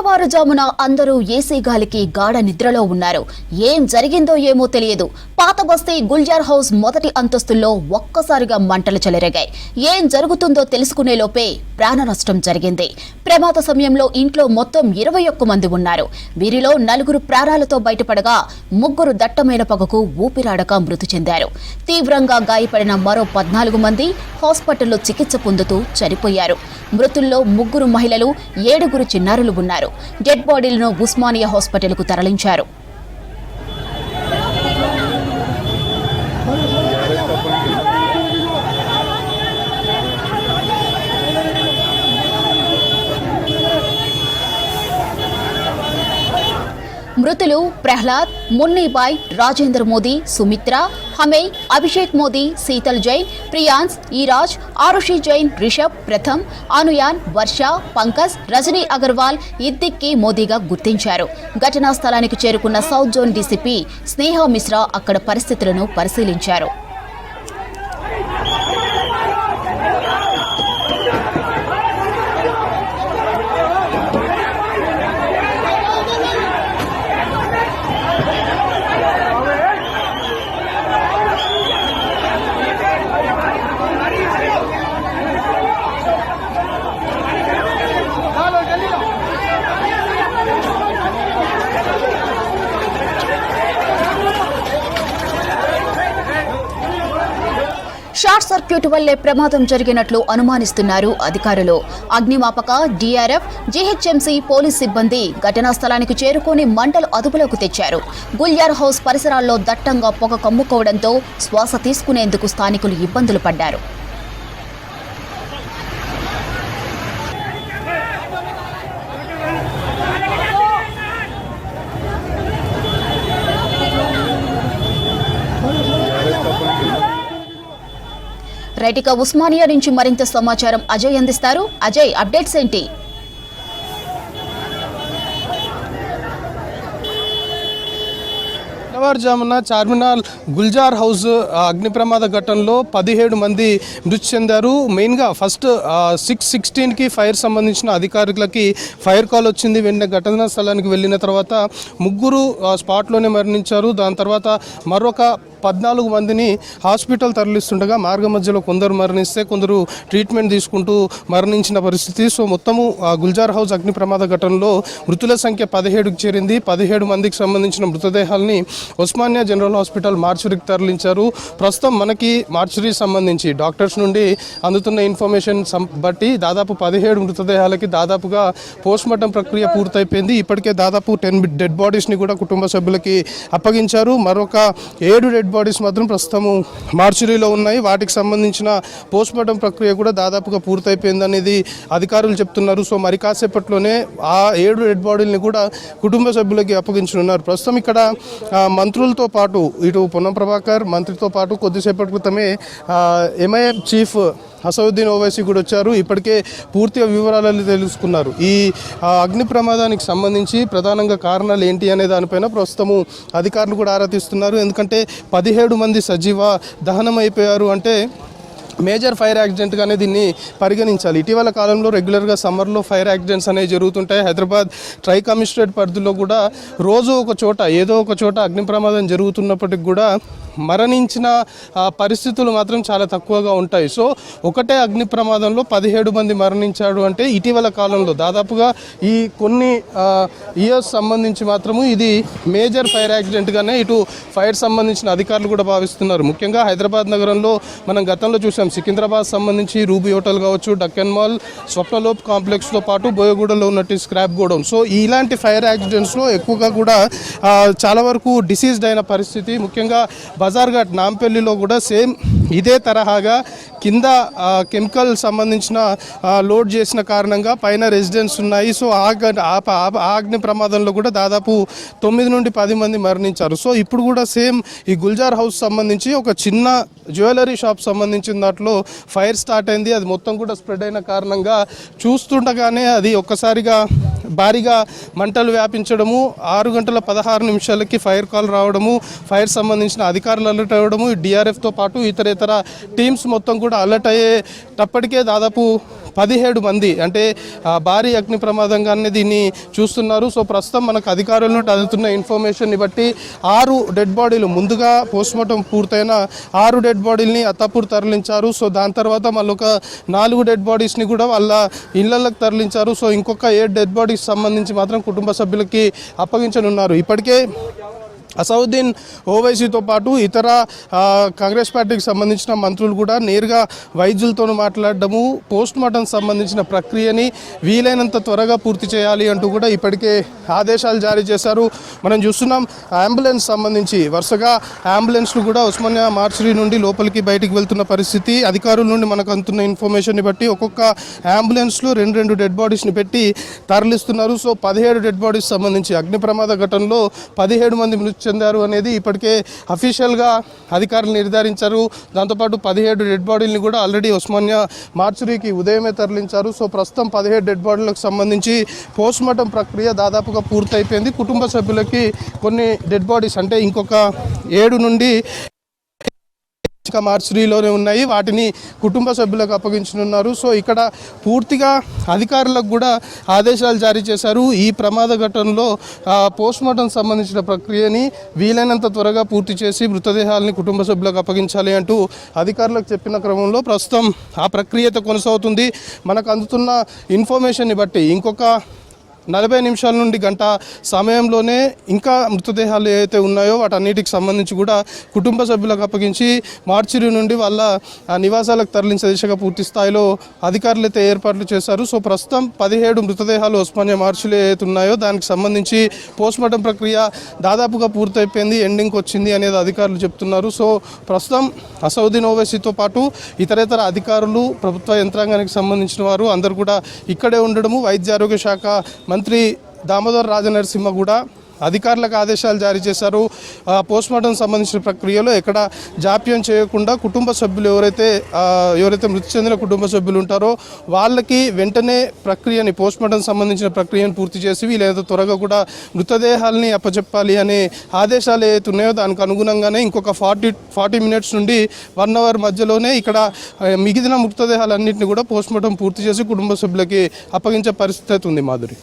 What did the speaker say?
తెల్లవారుజామున అందరూ ఏసీ గాలికి గాఢ నిద్రలో ఉన్నారు. ఏం జరిగిందో ఏమో తెలియదు. పాత బస్తీ గుల్జార్ హౌస్ మొదటి అంతస్తుల్లో ఒక్కసారిగా మంటలు చెలరేగాయి. ఏం జరుగుతుందో తెలుసుకునే లోపే ప్రాణ నష్టం జరిగింది. ప్రమాద సమయంలో ఇంట్లో మొత్తం ఇరవై ఒక్క మంది ఉన్నారు. వీరిలో నలుగురు ప్రాణాలతో బయటపడగా ముగ్గురు దట్టమైన పొగకు ఊపిరాడక మృతి చెందారు. తీవ్రంగా గాయపడిన మరో పద్నాలుగు మంది హాస్పిటల్లో చికిత్స పొందుతూ చనిపోయారు. మృతుల్లో ముగ్గురు మహిళలు ఏడుగురు చిన్నారులు ఉన్నారు. డెడ్ బాడీలను ఉస్మానియా హాస్పిటల్కు తరలించారు. మృతులు ప్రహ్లాద్ మున్నీబాయ్ రాజేంద్ర మోదీ సుమిత్ర హమే అభిషేక్ మోదీ శీతల్ జైన్ ప్రియాన్స్ ఈరాజ్ ఆరుషి జైన్ రిషబ్ ప్రథమ్ అనుయాన్ వర్ష పంకజ్ రజనీ అగర్వాల్ ఇద్దిక్కి మోదీగా గుర్తించారు. ఘటనా స్థలానికి చేరుకున్న south zone DCP Sneha Mishra అక్కడ పరిస్థితులను పరిశీలించారు. షార్ట్ సర్క్యూట్ వల్లే ప్రమాదం జరిగినట్లు అనుమానిస్తున్నారు అధికారులు. అగ్నిమాపక డీఆర్ఎఫ్ జీహెచ్ఎంసీ పోలీస్ సిబ్బంది ఘటనా స్థలానికి చేరుకుని మంటలు అదుపులోకి తెచ్చారు. గుల్యార్ హౌస్ పరిసరాల్లో దట్టంగా పొగ కమ్ముకోవడంతో శ్వాస తీసుకునేందుకు స్థానికులు ఇబ్బందులు పడ్డారు. రైట్ ఇక ఉస్మానియా నుంచి మరింత సమాచారం అజయ్ అందిస్తారు. అజయ్ అప్డేట్స్ ఏంటి? తెల్లవారుజామున చార్మినార్ గుల్జార్ హౌస్ అగ్ని ప్రమాద ఘటనలో పదిహేడు మంది మృతి చెందారు. మెయిన్గా ఫస్ట్ సిక్స్ సిక్స్టీన్కి ఫైర్ సంబంధించిన అధికారులకి ఫైర్ కాల్ వచ్చింది. వెంటనే ఘటనా స్థలానికి వెళ్ళిన తర్వాత ముగ్గురు స్పాట్లోనే మరణించారు. దాని తర్వాత మరొక పద్నాలుగు మందిని హాస్పిటల్ తరలిస్తుండగా మార్గ మధ్యలో కొందరు మరణిస్తే కొందరు ట్రీట్మెంట్ తీసుకుంటూ మరణించిన పరిస్థితి. సో మొత్తము గుల్జార్ హౌస్ అగ్ని ప్రమాద ఘటనలో మృతుల సంఖ్య పదిహేడుకు చేరింది. పదిహేడు మందికి సంబంధించిన మృతదేహాల్ని ఉస్మానియా జనరల్ హాస్పిటల్ మార్చురీకి తరలించారు. ప్రస్తుతం మనకి మార్చురీ సంబంధించి డాక్టర్స్ నుండి అందుతున్న ఇన్ఫర్మేషన్ సం- బట్టి దాదాపు పదిహేడు మృతదేహాలకి దాదాపుగా పోస్ట్మార్టం ప్రక్రియ పూర్తయిపోయింది. ఇప్పటికే దాదాపు టెన్ డెడ్ బాడీస్ని కూడా కుటుంబ సభ్యులకి అప్పగించారు. మరొక ఏడు డెడ్ బాడీస్ మాత్రం ప్రస్తుతము మార్చురీలో ఉన్నాయి. వాటికి సంబంధించిన పోస్ట్మార్టం ప్రక్రియ కూడా దాదాపుగా పూర్తయిపోయింది అనేది అధికారులు చెప్తున్నారు. సో మరి కాసేపట్లోనే ఆ ఏడు డెడ్ బాడీలని కూడా కుటుంబ సభ్యులకి అప్పగించనున్నారు. ప్రస్తుతం ఇక్కడ మంత్రులతో పాటు ఇటు పొన్నం ప్రభాకర్ మంత్రితో పాటు కొద్దిసేపటి క్రితమే ఎంఐఎం చీఫ్ అసౌద్దీన్ ఓవైసీ కూడా వచ్చారు. ఇప్పటికే పూర్తిగా వివరాలను తెలుసుకున్నారు. ఈ అగ్ని ప్రమాదానికి సంబంధించి ప్రధానంగా కారణాలు ఏంటి అనే దానిపైన ప్రస్తుతము అధికారులు కూడా ఆరా తీస్తున్నారు. ఎందుకంటే పదిహేడు మంది సజీవ దహనం అయిపోయారు అంటే మేజర్ ఫైర్ యాక్సిడెంట్గానే దీన్ని పరిగణించాలి. ఇటీవల కాలంలో రెగ్యులర్గా సమ్మర్లో ఫైర్ యాక్సిడెంట్స్ అనేవి జరుగుతుంటాయి. హైదరాబాద్ ట్రై కమిషనరేట్ పరిధిలో కూడా రోజు ఒక చోట ఏదో ఒక చోట అగ్ని ప్రమాదం జరుగుతున్నప్పటికి కూడా మరణించిన పరిస్థితులు మాత్రం చాలా తక్కువగా ఉంటాయి. సో ఒకటే అగ్ని ప్రమాదంలో పదిహేడు మంది మరణించాడు అంటే ఇటీవల కాలంలో దాదాపుగా ఈ కొన్ని ఇయర్స్ సంబంధించి మాత్రము ఇది మేజర్ ఫైర్ యాక్సిడెంట్గానే ఇటు ఫైర్ సంబంధించిన అధికారులు కూడా భావిస్తున్నారు. ముఖ్యంగా హైదరాబాద్ నగరంలో మనం గతంలో చూసాం. సికింద్రాబాద్ సంబంధించి రూబీ హోటల్ కావచ్చు డక్కన్ మాల్ స్వప్నలోప్ కాంప్లెక్స్తో పాటు బోయగూడలో ఉన్నట్టు స్క్రాప్ గోడౌన్. సో ఇలాంటి ఫైర్ యాక్సిడెంట్స్లో ఎక్కువగా కూడా చాలా వరకు డిసీజ్డ్ అయిన పరిస్థితి. ముఖ్యంగా బజార్ ఘాట్ నాంపల్లిలో కూడా సేమ్ ఇదే తరహాగా కింద కెమికల్ సంబంధించిన లోడ్ చేసిన కారణంగా పైన రెసిడెన్స్ ఉన్నాయి. సో ఆ ఆ ఆ అగ్ని ప్రమాదంలో కూడా దాదాపు తొమ్మిది నుండి పది మంది మరణించారు. సో ఇప్పుడు కూడా సేమ్ ఈ గుల్జార్ హౌస్ సంబంధించి ఒక చిన్న జ్యువెలరీ షాప్ సంబంధించిన దాంట్లో ఫైర్ స్టార్ట్ అయింది. అది మొత్తం కూడా స్ప్రెడ్ అయిన కారణంగా చూస్తుండగానే అది ఒక్కసారిగా భారీగా మంటలు వ్యాపించడము ఆరు గంటల పదహారు నిమిషాలకి ఫైర్ కాల్ రావడము ఫైర్ సంబంధించిన అధికారులు అలర్ట్ అవ్వడము డిఆర్ఎఫ్తో పాటు ఇతర ఇతర టీమ్స్ మొత్తం కూడా అలర్ట్ అయ్యేటప్పటికే దాదాపు పదిహేడు మంది అంటే భారీ అగ్ని ప్రమాదంగానే దీన్ని చూస్తున్నారు. సో ప్రస్తుతం మనకు అధికారుల నుండి అందుతున్న ఇన్ఫర్మేషన్ని బట్టి ఆరు డెడ్ బాడీలు ముందుగా పోస్ట్మార్టం పూర్తయిన ఆరు డెడ్ బాడీలని అత్తాపూర్ తరలించారు. సో దాని తర్వాత మళ్ళీ ఒక నాలుగు డెడ్ బాడీస్ని కూడా వాళ్ళ ఇళ్ళలకు తరలించారు. సో ఇంకొక ఏడు డెడ్ బాడీస్ సంబంధించి మాత్రం కుటుంబ సభ్యులకి అప్పగించనున్నారు. ఇప్పటికే అసౌద్దీన్ ఓవైసీతో పాటు ఇతర కాంగ్రెస్ పార్టీకి సంబంధించిన మంత్రులు కూడా నేరుగా వైద్యులతో మాట్లాడడము పోస్ట్ మార్టం సంబంధించిన ప్రక్రియని వీలైనంత త్వరగా పూర్తి చేయాలి అంటూ కూడా ఇప్పటికే ఆదేశాలు జారీ చేశారు. మనం చూస్తున్నాం అంబులెన్స్ సంబంధించి వరుసగా అంబులెన్స్లు కూడా ఉస్మానియా మార్చరీ నుండి లోపలికి బయటికి వెళ్తున్న పరిస్థితి. అధికారుల నుండి మనకు అందుతున్న ఇన్ఫర్మేషన్ని బట్టి ఒక్కొక్క అంబులెన్స్లో రెండు రెండు డెడ్ బాడీస్ని పెట్టి తరలిస్తున్నారు. సో పదిహేడు డెడ్ బాడీస్ సంబంధించి అగ్ని ప్రమాద ఘటనలో పదిహేడు మంది మృతి చెందారు అనేది ఇప్పటికే అఫీషియల్గా అధికారులు నిర్ధారించారు. దాంతోపాటు పదిహేడు డెడ్ బాడీలను కూడా ఆల్రెడీ ఉస్మానియా మార్చురీకి ఉదయమే తరలించారు. సో ప్రస్తుతం పదిహేడు డెడ్ బాడీలకు సంబంధించి పోస్ట్మార్టం ప్రక్రియ దాదాపుగా పూర్తయిపోయింది. కుటుంబ సభ్యులకి కొన్ని డెడ్ బాడీస్ అంటే ఇంకొక ఏడు నుండి ఇంకా మార్చురీలోనే ఉన్నాయి. వాటిని కుటుంబ సభ్యులకు అప్పగించనున్నారు. సో ఇక్కడ పూర్తిగా అధికారులకు కూడా ఆదేశాలు జారీ చేశారు. ఈ ప్రమాద ఘటనలో పోస్ట్మార్టం సంబంధించిన ప్రక్రియని వీలైనంత త్వరగా పూర్తి చేసి మృతదేహాలని కుటుంబ సభ్యులకు అప్పగించాలి అంటూ అధికారులకు చెప్పిన క్రమంలో ప్రస్తుతం ఆ ప్రక్రియ కొనసాగుతుంది. మనకు అందుతున్న ఇన్ఫర్మేషన్ని బట్టి ఇంకొక నలభై నిమిషాల నుండి గంట సమయంలోనే ఇంకా మృతదేహాలు ఏవైతే ఉన్నాయో వాటన్నిటికి సంబంధించి కూడా కుటుంబ సభ్యులకు అప్పగించి మార్చిరి నుండి వాళ్ళ ఆ, నివాసాలకు తరలించే దిశగా పూర్తి స్థాయిలో అధికారులు అయితే ఏర్పాట్లు చేశారు. సో ప్రస్తుతం పదిహేడు మృతదేహాలు ఉస్మానియా మార్చిలు ఏవైతే ఉన్నాయో దానికి సంబంధించి పోస్ట్మార్టం ప్రక్రియ దాదాపుగా పూర్తయిపోయింది ఎండింగ్కి వచ్చింది అనేది అధికారులు చెప్తున్నారు. సో ప్రస్తుతం అసౌద్దీన్ ఓవైసీతో పాటు ఇతరేతర అధికారులు ప్రభుత్వ యంత్రాంగానికి సంబంధించిన వారు అందరూ కూడా ఇక్కడే ఉండడము వైద్య ఆరోగ్య శాఖ మంత్రి దామోదర్ రాజనరసింహ కూడా అధికారులకు ఆదేశాలు జారీ చేశారు. పోస్ట్మార్టం సంబంధించిన ప్రక్రియలో ఎక్కడ జాప్యం చేయకుండా కుటుంబ సభ్యులు ఎవరైతే ఎవరైతే మృతి చెందిన కుటుంబ సభ్యులు ఉంటారో వాళ్ళకి వెంటనే ప్రక్రియని పోస్ట్మార్టం సంబంధించిన ప్రక్రియను పూర్తి చేసి వీలైనంత త్వరగా కూడా మృతదేహాలని అప్పచెప్పాలి అనే ఆదేశాలు ఏవైతే ఉన్నాయో దానికి అనుగుణంగానే ఇంకొక ఫార్టీ ఫార్టీ మినిట్స్ నుండి వన్ అవర్ మధ్యలోనే ఇక్కడ మిగిలిన మృతదేహాలన్నింటినీ కూడా పోస్ట్మార్టం పూర్తి చేసి కుటుంబ సభ్యులకి అప్పగించే పరిస్థితి అయితే ఉంది మాధురి.